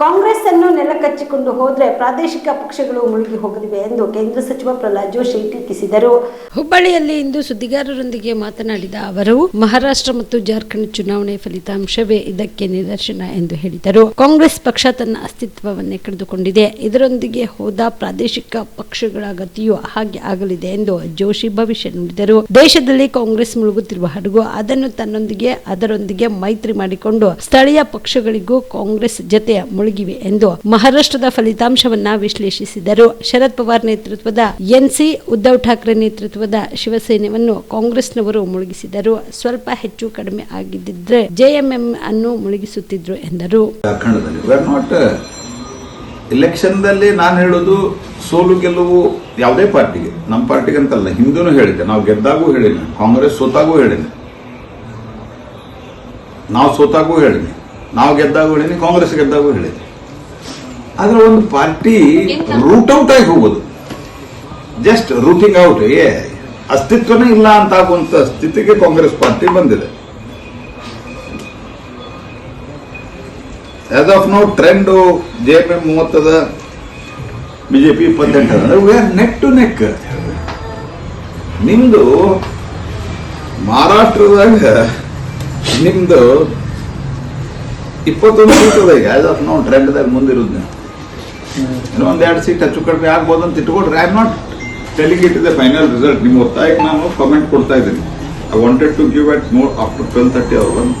ಕಾಂಗ್ರೆಸ್ ಅನ್ನು ನೆಲಕಚ್ಚಿಕೊಂಡು ಹೋದ್ರೆ ಪ್ರಾದೇಶಿಕ ಪಕ್ಷಗಳು ಮುಳುಗಿ ಹೋಗಲಿವೆ ಎಂದು ಕೇಂದ್ರ ಸಚಿವ ಪ್ರಹ್ಲಾದ್ ಜೋಶಿ ಟೀಕಿಸಿದರು. ಹುಬ್ಬಳ್ಳಿಯಲ್ಲಿ ಇಂದು ಸುದ್ದಿಗಾರರೊಂದಿಗೆ ಮಾತನಾಡಿದ ಅವರು, ಮಹಾರಾಷ್ಟ್ರ ಮತ್ತು ಜಾರ್ಖಂಡ್ ಚುನಾವಣೆ ಫಲಿತಾಂಶವೇ ಇದಕ್ಕೆ ನಿದರ್ಶನ ಎಂದು ಹೇಳಿದರು. ಕಾಂಗ್ರೆಸ್ ಪಕ್ಷ ತನ್ನ ಅಸ್ತಿತ್ವವನ್ನೇ ಕಳೆದುಕೊಂಡಿದೆ. ಇದರೊಂದಿಗೆ ಹೋದ ಪ್ರಾದೇಶಿಕ ಪಕ್ಷಗಳ ಗತಿಯೂ ಹಾಗೆ ಆಗಲಿದೆ ಎಂದು ಜೋಶಿ ಭವಿಷ್ಯ ನುಡಿದರು. ದೇಶದಲ್ಲಿ ಕಾಂಗ್ರೆಸ್ ಮುಳುಗುತ್ತಿರುವ ಹಡಗು ಅದನ್ನು ತನ್ನೊಂದಿಗೆ, ಅದರೊಂದಿಗೆ ಮೈತ್ರಿ ಮಾಡಿಕೊಂಡು ಸ್ಥಳೀಯ ಪಕ್ಷಗಳಿಗೂ ಕಾಂಗ್ರೆಸ್ ಜತೆ ಮುಳುಗಿವೆ ಎಂದು ಮಹಾರಾಷ್ಟ್ರದ ಫಲಿತಾಂಶವನ್ನ ವಿಶ್ಲೇಷಿಸಿದರು. ಶರದ್ ಪವಾರ್ ನೇತೃತ್ವದ ಎನ್ಸಿ ಉದ್ಧವ್ ಠಾಕ್ರೆ ನೇತೃತ್ವದ ಶಿವಸೇನೆಯನ್ನು ಕಾಂಗ್ರೆಸ್ನವರು ಮುಳುಗಿಸಿದರು. ಸ್ವಲ್ಪ ಹೆಚ್ಚು ಕಡಿಮೆ ಆಗಿದ್ದಿದ್ರೆ ಜೆಎಂಎಂ ಅನ್ನು ಮುಳುಗಿಸುತ್ತಿದ್ರು ಎಂದರು. ಇಲೆಕ್ಷನ್ದಲ್ಲಿ ನಾನು ಹೇಳೋದು ಸೋಲು ಗೆಲುವು ಯಾವುದೇ ಪಾರ್ಟಿಗೆ. ನಮ್ಮ ಪಾರ್ಟಿಗೆ ಅಂತಲ್ಲ ಹಿಂದೂನು ಹೇಳಿದೆ ನಾವು ಗೆದ್ದಾಗೂ ಹೇಳಿದ್ದೆ ಕಾಂಗ್ರೆಸ್ ಸೋತಾಗೂ ಹೇಳಿದೆ. ನಾವು ಸೋತಾಗೂ ಹೇಳಿನಿ ನಾವು ಗೆದ್ದಾಗೂ ಹೇಳಿನಿ ಕಾಂಗ್ರೆಸ್ ಗೆದ್ದಾಗೂ ಹೇಳಿ ಆದ್ರೆ ಒಂದು ಪಾರ್ಟಿ ರೂಟ್ ಔಟ್ ಆಗಿ ಹೋಗೋದು. ಜಸ್ಟ್ ರೂಟಿಂಗ್ ಔಟ್ ಏ ಅಸ್ತಿತ್ವನೇ ಇಲ್ಲ ಅಂತ ಆಗುವಂತ ಸ್ಥಿತಿಗೆ ಕಾಂಗ್ರೆಸ್ ಪಾರ್ಟಿ ಬಂದಿದೆ. As of now trend J M ಮೂವತ್ತದ BJP ಇಪ್ಪತ್ತೆಂಟು ಅಂದ್ರೆ we are neck to neck ನಿಮ್ದು ಮಹಾರಾಷ್ಟ್ರದಾಗ ನಿಮ್ದು ಇಪ್ಪತ್ತೊಂದು ಸೀಟ್ ಅದ ಈಗ. ಆಸ್ ಆಫ್ ನೌ ಟ್ರೆಂಡ್ದಾಗ ಮುಂದಿರೋದು ನೀವು ಇನ್ನೂ ಒಂದ್ ಎರಡು ಸೀಟ್ ಹೆಚ್ಚು ಕಡಿಮೆ ಆಗ್ಬೋದು ಅಂತ ಇಟ್ಕೊಡ್ರಿ I am not telling it the final result ನಿಮ್ಮ ಒತ್ತಾಯಕ್ಕೆ ನಾನು ಕಮೆಂಟ್ ಕೊಡ್ತಾ ಇದ್ದೀನಿ. I wanted to give at more after twelve thirty hour ಬಂದು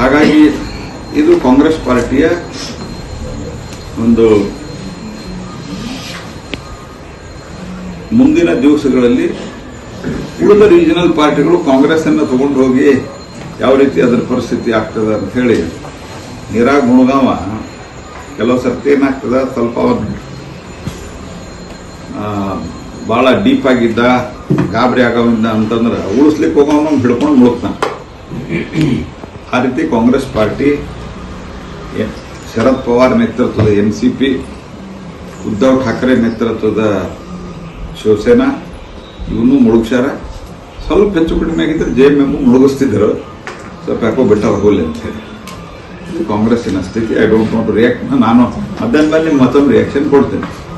ಹಾಗಾಗಿ, ಇದು ಕಾಂಗ್ರೆಸ್ ಪಾರ್ಟಿಯ ಒಂದು ಮುಂದಿನ ದಿವಸಗಳಲ್ಲಿ ಉಳಿದ ರೀಜನಲ್ ಪಾರ್ಟಿಗಳು ಕಾಂಗ್ರೆಸ್ ಅನ್ನು ತಗೊಂಡು ಹೋಗಿ ಯಾವ ರೀತಿ ಅದರ ಪರಿಸ್ಥಿತಿ ಆಗ್ತದೆ ಅಂತ ಹೇಳಿ, ನೀರಾಗ ಮುಳುಗಾವ, ಕೆಲವು ಸರ್ತಿ ಏನಾಗ್ತದ, ಸ್ವಲ್ಪ ಭಾಳ ಡೀಪ್ ಆಗಿದ್ದ, ಗಾಬರಿ ಆಗವಿಂದ ಅಂತಂದ್ರೆ ಉಳಿಸ್ಲಿಕ್ಕೆ ಹೋಗೋನು ಹಿಡ್ಕೊಂಡು ಮುಳುಗ್ತಾನೆ. ಆ ರೀತಿ ಕಾಂಗ್ರೆಸ್ ಪಾರ್ಟಿ ಶರದ್ ಪವಾರ್ ನೇತೃತ್ವದ N C P, Uddhav Thackeray ನೇತೃತ್ವದ ಶಿವಸೇನಾ ಇವನು ಮುಳುಗ್ಸ್ಯಾರ. ಸ್ವಲ್ಪ ಹೆಚ್ಚು ಕಡಿಮೆ ಆಗಿದ್ರೆ ಜೆ ಎಂ ಎಂ ಮುಳುಗಿಸ್ತಿದ್ರು. ಸ್ವಲ್ಪ ಯಾಕೋ ಬೆಟರ್ ಹೋಗ್ಲಿ ಅಂತ ಹೇಳಿ ಕಾಂಗ್ರೆಸ್ ಕಾಂಗ್ರೆಸ್ಸಿನ ಸ್ಥಿತಿ ಐ ಡೋಂಟ್ ವಾಂಟ್ ರಿಯಾಕ್ಟ್ ನಾನು ಅದನ್ನ ಮೇಲೆ ನಿಮ್ಗೆ ಮತ್ತೊಂದು ರಿಯಾಕ್ಷನ್ ಕೊಡ್ತೀನಿ